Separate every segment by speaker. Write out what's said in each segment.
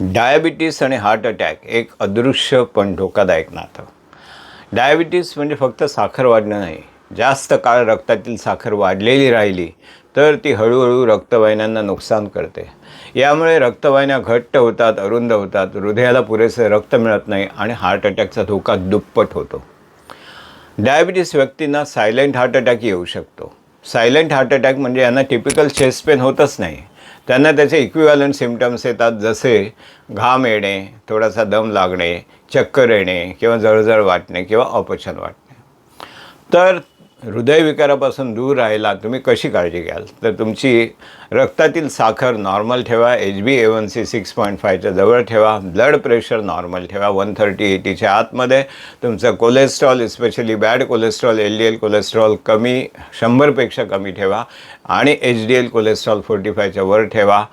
Speaker 1: Diabetes आणि heart attack एक अदृश्य पण धोकादायक नातं. डायबिटीस म्हणजे फक्त साखर वाढणं नाही. जास्त काळ रक्तातील साखर वाढलेली राहिली तर ती हळूहळू रक्तवाहिन्यांना नुकसान करते. यामुळे रक्तवाहिन्या घट्ट होतात अरुंद होतात हृदयाला पुरेसे रक्त मिळत नाही आणि हार्ट अटॅकचा धोका दुप्पट होतो. डायबिटीस व्यक्तींना सायलेंट हार्ट अटॅक येऊ शकतो. सायलेंट हार्ट अटॅक म्हणजे यांना टिपिकल चेस्ट पेन होतच नाही. त्यांना त्याचे इक्विवॅलंट सिमटम्स येतात जसे घाम येणे थोडासा दम लागणे चक्कर येणे किंवा जळजळ वाटणे किंवा अपचन वाटणे. तर हृदयविकारापासून दूर राहिला तुम्ही कशी काळजी घ्याल? तर तुमची रक्तातील साखर नॉर्मल ठेवा H B A one C six point फायच्या जवळ ठेवा ब्लड प्रेशर नॉर्मल ठेवा वन थर्टी एटीच्या आतमध्ये. तुमचं cholesterol especially bad cholesterol L D L cholesterol कमी शंभरपेक्षा कमी ठेवा आणि H D L cholesterol forty फायच्या वर ठेवा.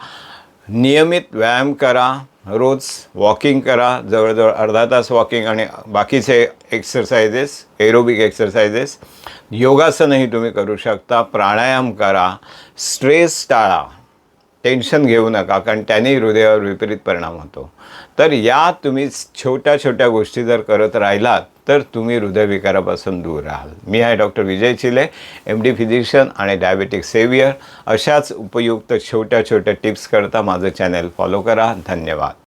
Speaker 1: नियमित व्यायाम करा. रोज वॉकिंग करा जवळजवळ अर्धा तास वॉकिंग आणि बाकीचे एक्सरसाइजेस एरोबिक एक्सरसाइजेस योगासनही तुम्ही करू शकता प्राणायाम करा स्ट्रेस टाळा. टेन्शन घेऊ नका कारण त्याने हृदयावर विपरीत परिणाम होतो. तर या तुम्ही छोट्या छोट्या गोष्टी जर करत राहिलात तर तुम्ही हृदयविकारापासून दूर राहाल. मी आहे doctor Vijay Chile M D physician आणि डायबेटिक सेवियर अशाच उपयुक्त छोट्या छोट्या टिप्स करता माझं चॅनल फॉलो करा. धन्यवाद.